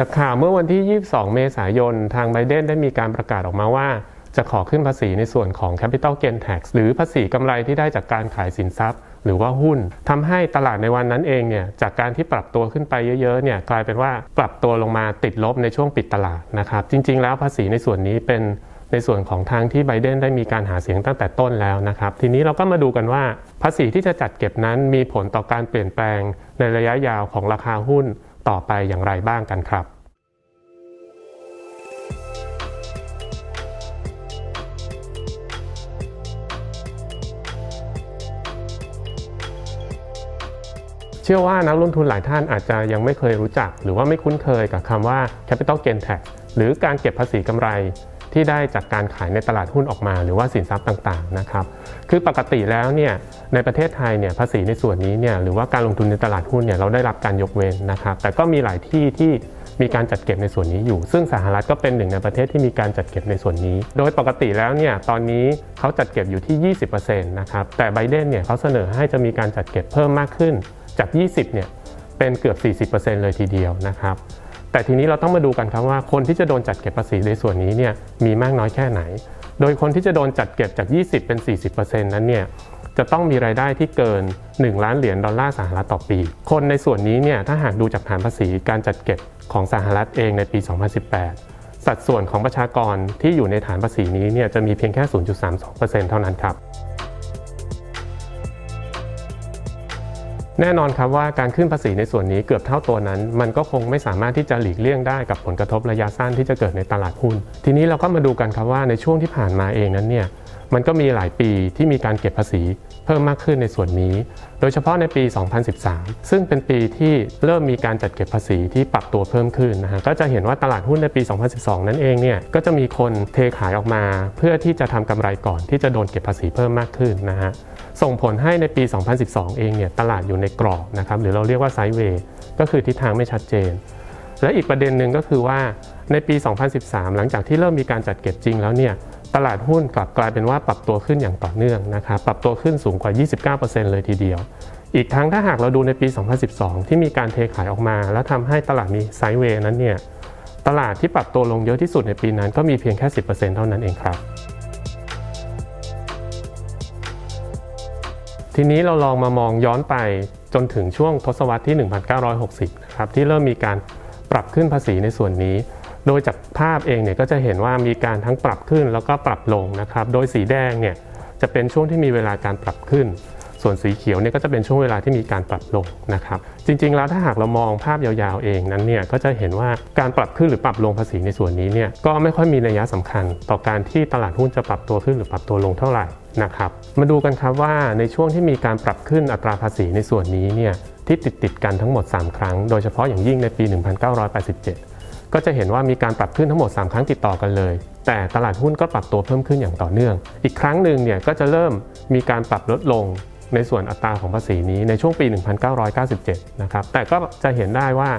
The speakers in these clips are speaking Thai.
จากข่าวเมื่อวันที่ 22 เมษายน ทางไบเดนได้มีการประกาศออกมาว่า จะขอขึ้นภาษีในส่วนของ Capital Gain Tax หรือภาษีกำไรที่ได้จากการขายสินทรัพย์ หรือว่าหุ้นทำให้ตลาดในวันนั้นเองเนี่ยจากการที่ปรับตัวขึ้นไปเยอะๆเนี่ยกลายเป็นว่าปรับตัวลงมาติดลบในช่วงปิดตลาดนะครับจริง ๆ แล้วภาษีในส่วนนี้เป็นในส่วนของทางที่ไบเดนได้มีการหาเสียงตั้งแต่ต้นแล้วนะครับ ทีนี้เราก็มาดูกันว่า ภาษีที่จะจัดเก็บนั้นมีผลต่อการเปลี่ยนแปลงในระยะยาวของราคาหุ้น ต่อไปอย่างไรบ้างกันครับเชื่อว่านักลงทุนหลายท่านอาจจะยังไม่เคยรู้จัก หรือว่าไม่คุ้นเคยกับคำว่า capital gain tax หรือการเก็บภาษีกำไร ที่ได้จากการขายในตลาดหุ้นออกมา หรือว่าสินทรัพย์ต่างๆนะครับคือปกติแล้วเนี่ยในประเทศไทยเนี่ยภาษีในส่วนนี้เนี่ยหรือว่าการลงทุนในตลาดหุ้นเนี่ยเราได้รับการยกเว้นนะครับ แต่ก็มีหลายที่ที่มีการจัดเก็บในส่วนนี้อยู่ ซึ่งสหรัฐก็เป็นหนึ่งในประเทศที่มีการจัดเก็บในส่วนนี้ โดยปกติแล้วเนี่ยตอนนี้เขาจัดเก็บอยู่ที่ 20%นะครับแต่ไบเดนเนี่ยเขาเสนอให้จะมีการจัดเก็บเพิ่มมากขึ้นจาก 20เนี่ยเป็นเกือบ 40%เลยทีเดียวนะครับ แต่ทีนี้เราต้องมาดูกันครับว่าคนที่จะโดนจัดเก็บภาษีในส่วนนี้เนี่ยมีมากน้อยแค่ไหน โดยคนที่จะโดนจัดเก็บจาก 20 เป็น 40%นั้นเนี่ยจะต้องมีรายได้ที่เกิน 1 ล้านเหรียญดอลลาร์สหรัฐต่อปี คนในส่วนนี้เนี่ยถ้าหากดูจากฐานภาษีการจัดเก็บของสหรัฐเองในปี 2018 สัดส่วนของประชากรที่อยู่ในฐานภาษีนี้เนี่ยจะมีเพียงแค่ 0.32%เท่านั้นครับ แน่นอนครับว่าการขึ้นภาษีในส่วนนี้เกือบเท่าตัวนั้น มันก็คงไม่สามารถที่จะหลีกเลี่ยงได้กับผลกระทบระยะสั้นที่จะเกิดในตลาดหุ้น ทีนี้เราก็มาดูกันครับว่าในช่วงที่ผ่านมาเองนั้นเนี่ยมันก็มีหลายปีที่มีการเก็บภาษีเพิ่มมากขึ้นในส่วนนี้ โดยเฉพาะในปี 2013 ซึ่งเป็นปีที่เริ่มมีการจัดเก็บภาษีที่ปรับตัวเพิ่มขึ้นนะฮะ ก็จะเห็นว่าตลาดหุ้นในปี 2012 นั่นเองเนี่ยก็จะมีคนเทขายออกมา เพื่อที่จะทำกำไรก่อนที่จะโดนเก็บภาษีเพิ่มมากขึ้นนะฮะ ส่งผลให้ในปี 2012 เองเนี่ยตลาดอยู่ในกรอบนะครับหรือเราเรียกว่าไซด์เวย์ก็คือทิศทางไม่ชัดเจน และอีกประเด็นหนึ่งก็คือว่าในปี 2013 หลังจากที่เริ่มมีการจัดเก็บจริงแล้วเนี่ยตลาดหุ้นกลับกลายเป็นว่าปรับตัวขึ้นอย่างต่อเนื่องนะครับปรับตัวขึ้นสูงกว่า 29%เลยทีเดียว อีกทั้งถ้าหากเราดูในปี 2012 ที่มีการเทขายออกมา แล้วทำให้ตลาดมีไซด์เวย์นั้นเนี่ยตลาดที่ปรับตัวลงเยอะที่สุดในปีนั้นก็มีเพียงแค่ 10%เท่านั้นเองครับ ทีนี้เราลองมามองย้อนไปจนถึงช่วงทศวรรษที่ 1960 นะครับที่เริ่มมีการปรับขึ้นภาษีในส่วนนี้ โดยจากภาพเองเนี่ยก็จะเห็นว่ามีการทั้งปรับขึ้นแล้วก็ปรับลงนะครับ โดยสีแดงเนี่ยจะเป็นช่วงที่มีเวลาการปรับขึ้น ส่วนสีเขียวเนี่ยก็จะเป็นช่วงเวลาที่มีการปรับลงนะครับจริง ๆ แล้วถ้าหากเรามองภาพยาวๆเองนั้นเนี่ยก็จะเห็นว่าการปรับขึ้นหรือปรับลงภาษีในส่วนนี้เนี่ยก็ไม่ค่อยมีนัยสำคัญ ต่อการที่ตลาดหุ้นจะปรับตัวขึ้นหรือปรับตัวลงเท่าไหร่นะครับมาดูกันครับว่าในช่วงที่มีการปรับขึ้นอัตราภาษีในส่วนนี้เนี่ยที่ติดติดกันทั้งหมด 3 ครั้ง โดยเฉพาะอย่างยิ่งในปี 1987 ก็จะเห็นว่ามีการปรับขึ้นทั้งหมด 3 ครั้งติดต่อกันเลย แต่ตลาดหุ้นก็ปรับตัวเพิ่มขึ้นอย่างต่อเนื่อง อีกครั้งหนึ่งเนี่ยก็จะเริ่มมีการปรับลดลง ในส่วนอัตราของภาษีนี้ในช่วงปี 1997 นะครับ แต่ก็จะเห็นได้ว่า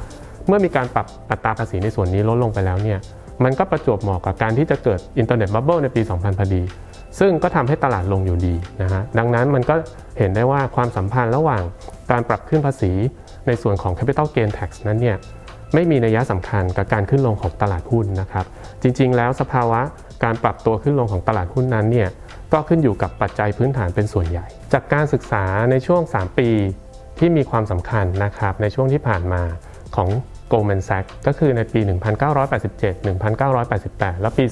เมื่อมีการปรับอัตราภาษีในส่วนนี้ลดลงไปแล้วเนี่ยมันก็ประจวบเหมาะกับการที่จะเกิดอินเทอร์เน็ตบับเบิลในปี 2000 พอดี ซึ่งก็ทำให้ตลาดลงอยู่ดีนะฮะ ดังนั้นมันก็เห็นได้ว่าความสัมพันธ์ระหว่างการปรับขึ้นภาษีในส่วนของ Capital Gain Tax นั้นเนี่ยไม่มีนัยสำคัญกับการขึ้นลงของตลาดหุ้นนะครับ จริงๆ แล้วสภาวะการปรับตัวขึ้นลงของตลาดหุ้นนั้นเนี่ย ก็ขึ้นอยู่กับปัจจัยพื้นฐานเป็นส่วนใหญ่ จากการศึกษาในช่วง 3 ปีที่มีความสำคัญนะครับในช่วงที่ผ่านมาของ Goldman Sachs ก็คือในปี 1987 1988 และปี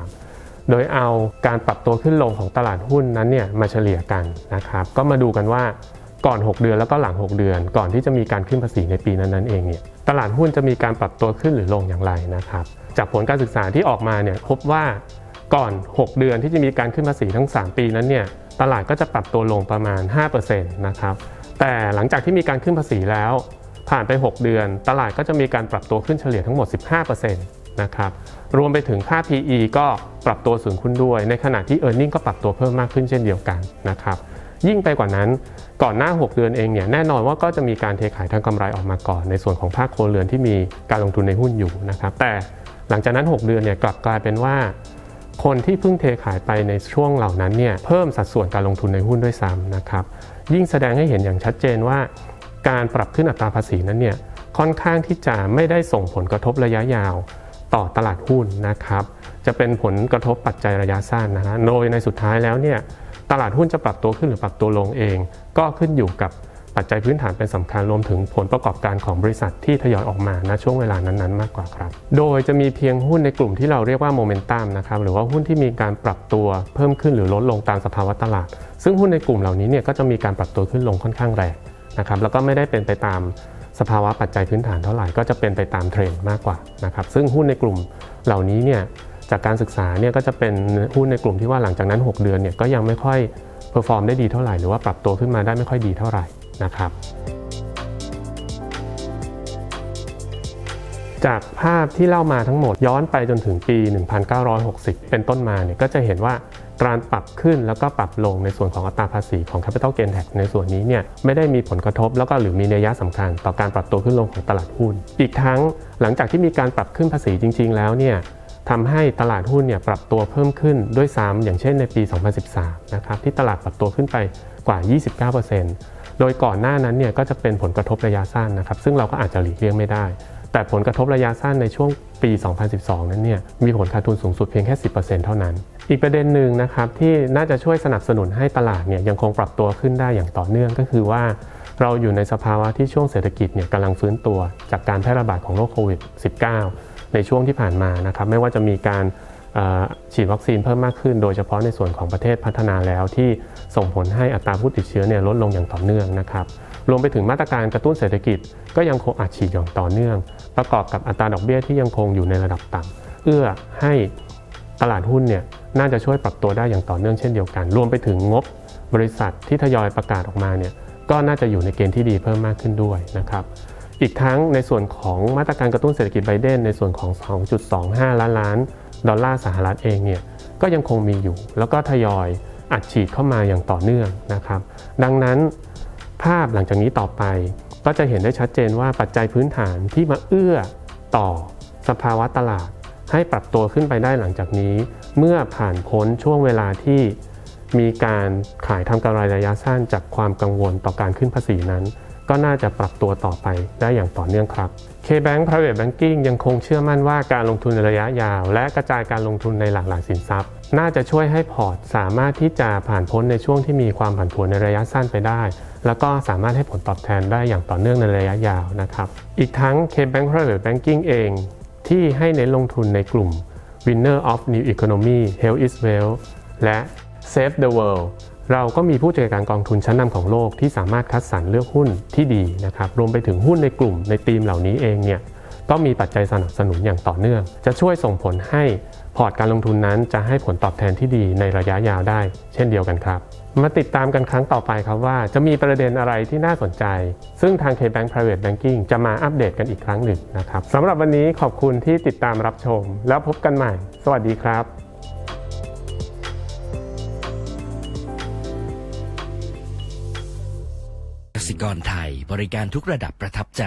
2013 โดยเอาการปรับตัวขึ้นลงของตลาดหุ้นนั้นเนี่ยมาเฉลี่ยกันนะครับ ก็มาดูกันว่าก่อน 6 เดือนแล้วก็หลัง 6 เดือน ก่อนที่จะมีการขึ้นภาษีในปีนั้น ๆ เองเนี่ยตลาดหุ้นจะมีการปรับตัวขึ้นหรือลงอย่างไรนะครับ จากผลการศึกษาที่ออกมาเนี่ยพบว่า ก่อน 6 เดือนที่จะมีการขึ้นภาษีทั้ง 3 ปีนั้นเนี่ยตลาดก็จะปรับตัวลงประมาณ 5%นะครับแต่หลังจากที่มีการขึ้นภาษีแล้ว ผ่านไป 6 เดือน ตลาดก็จะมีการปรับตัวขึ้นเฉลี่ยทั้งหมด 15%นะครับรวมไปถึงค่า PE ก็ปรับตัวสูงขึ้นด้วย ในขณะที่ e a r n i n g ก็ปรับตัวเพิ่มมากขึ้นเช่นเดียวกันนะครับยิ่งไปกว่านั้นก่อนหน้า 6 เดือนเองเนี่ยแน่นอนว่าก็จะมีการเทขายทางกำไรออกมาก่อน ในส่วนของภาคครัวเรือนที่มีการลงทุนในหุ้นอยู่นะครับแต่หลังจากนั้น 6 เดือนเนี่ยกลับกลายเป็นว่า คนที่เพิ่งเทขายไปในช่วงเหล่านั้นเนี่ยเพิ่มสัดส่วนการลงทุนในหุ้นด้วยซ้ำนะครับยิ่งแสดงให้เห็นอย่างชัดเจนว่า การปรับขึ้นอัตราภาษีนั้นเนี่ยค่อนข้างที่จะไม่ได้ส่งผลกระทบระยะยาวต่อตลาดหุ้นนะครับ จะเป็นผลกระทบปัจจัยระยะสั้นนะฮะโดยในสุดท้ายแล้วเนี่ยตลาดหุ้นจะปรับตัวขึ้นหรือปรับตัวลงเอง ก็ขึ้นอยู่กับ ปัจจัยพื้นฐานเป็นสำคัญรวมถึงผลประกอบการของบริษัทที่ทยอยออกมาณช่วงเวลานั้นๆ มากกว่าครับ โดยจะมีเพียงหุ้นในกลุ่มที่เราเรียกว่าโมเมนตัมนะครับหรือว่าหุ้นที่มีการปรับตัวเพิ่มขึ้นหรือลดลงตามสภาวะตลาด ซึ่งหุ้นในกลุ่มเหล่านี้เนี่ยก็จะมีการปรับตัวขึ้นลงค่อนข้างแรงนะครับแล้วก็ไม่ได้เป็นไปตามสภาวะปัจจัยพื้นฐานเท่าไหร่ก็จะเป็นไปตามเทรนด์มากกว่านะครับซึ่งหุ้นในกลุ่มเหล่านี้เนี่ยจากการศึกษาเนี่ยก็จะเป็นหุ้นในกลุ่มที่ว่าหลังจากนั้น 6 เดือนเนี่ยก็ยังไม่ค่อยเพอร์ฟอร์มได้ดีเท่าไหร่หรือว่าปรับตัวขึ้นมาได้ไม่ค่อยดีเท่าไหร่ นะครับ จากภาพที่เล่ามาทั้งหมดย้อนไปจนถึงปี 1960 เป็นต้นมาเนี่ยก็จะเห็นว่าการปรับขึ้นแล้วก็ปรับลงในส่วนของอัตราภาษีของ Capital Gain Tax ในส่วนนี้เนี่ยไม่ได้มีผลกระทบแล้วก็หรือมีนัยยะสำคัญ ต่อการปรับตัวขึ้นลงของตลาดหุ้น อีกทั้งหลังจากที่มีการปรับขึ้นภาษีจริง ๆ แล้วเนี่ยทำให้ตลาดหุ้นเนี่ยปรับตัวเพิ่มขึ้นด้วยซ้ำอย่างเช่นในปี 2013 นะครับที่ตลาดปรับตัวขึ้นไปกว่า 29% โดยก่อนหน้านั้นเนี่ยก็จะเป็นผลกระทบระยะสั้นนะครับซึ่งเราก็อาจจะหลีกเลี่ยงไม่ได้ แต่ผลกระทบระยะสั้นในช่วงปี 2012 นั้นเนี่ยมีผลขาดทุนสูงสุดเพียงแค่ 10%เท่านั้น อีกประเด็นหนึ่งนะครับที่น่าจะช่วยสนับสนุนให้ตลาดเนี่ยยังคงปรับตัวขึ้นได้อย่างต่อเนื่องก็คือว่าเราอยู่ในสภาวะที่ช่วงเศรษฐกิจเนี่ยกำลังฟื้นตัวจากการแพร่ระบาดของโรคโควิด -19 ในช่วงที่ผ่านมานะครับไม่ว่าจะมีการฉีดวัคซีนเพิ่มมากขึ้น โดยเฉพาะในส่วนของประเทศพัฒนาแล้วที่ ส่งผลให้อัตราผู้ติดเชื้อเนี่ยลดลงอย่างต่อเนื่องนะครับรวมไปถึงมาตรการกระตุ้นเศรษฐกิจ ก็ยังคงอัดฉีดอย่างต่อเนื่อง ประกอบกับอัตราดอกเบี้ยที่ยังคงอยู่ในระดับต่ำเอื้อให้ตลาดหุ้นเนี่ยน่าจะช่วยปรับตัวได้อย่างต่อเนื่องเช่นเดียวกัน รวมไปถึงงบบริษัทที่ทยอยประกาศออกมาเนี่ยก็น่าจะอยู่ในเกณฑ์ที่ดีเพิ่มมากขึ้นด้วยนะครับอีกทั้งในส่วนของมาตรการกระตุ้นเศรษฐกิจไบเดนในส่วนของ 2.25 ล้านล้าน ดอลลาร์สหรัฐเองเนี่ยก็ยังคงมีอยู่ แล้วก็ทยอย อัดฉีดเข้ามาอย่างต่อเนื่องนะครับ ดังนั้นภาพหลังจากนี้ต่อไป ก็จะเห็นได้ชัดเจนว่าปัจจัยพื้นฐานที่มาเอื้อต่อสภาวะตลาด ให้ปรับตัวขึ้นไปได้หลังจากนี้ เมื่อผ่านพ้นช่วงเวลาที่มีการขายทำกำไรระยะสั้นจากความกังวลต่อการขึ้นภาษีนั้น ก็น่าจะปรับตัวต่อไปได้อย่างต่อเนื่องครับ K-Bank Private Banking ยังคงเชื่อมั่นว่าการลงทุนในระยะยาว และกระจายการลงทุนในหลากหลายสินทรัพย์ น่าจะช่วยให้พอร์ตสามารถที่จะผ่านพ้นในช่วงที่มีความผันผวนในระยะสั้นไปได้ แล้วก็สามารถให้ผลตอบแทนได้อย่างต่อเนื่องในระยะยาวนะครับ อีกทั้ง K-Bank Private Banking เองที่ให้เน้นลงทุนในกลุ่ม Winner of New Economy Health is Wealth และ Save the World เราก็มีผู้จัดการกองทุนชั้นนำของโลกที่สามารถคัดสรรเลือกหุ้นที่ดีนะครับรวมไปถึงหุ้นในกลุ่มในทีมเหล่านี้เองเนี่ยก็มีปัจจัยสนับสนุนอย่างต่อเนื่อง จะช่วยส่งผลให้ พอร์ตการลงทุนนั้นจะให้ผลตอบแทนที่ดีในระยะยาวได้ เช่นเดียวกันครับ มาติดตามกันครั้งต่อไปครับว่าจะมีประเด็นอะไรที่น่าสนใจ ซึ่งทาง K-Bank Private Banking จะมาอัปเดตกันอีกครั้งหนึ่งนะครับสำหรับวันนี้ขอบคุณที่ติดตามรับชม แล้วพบกันใหม่ สวัสดีครับกสิกรไทยบริการทุกระดับประทับใจ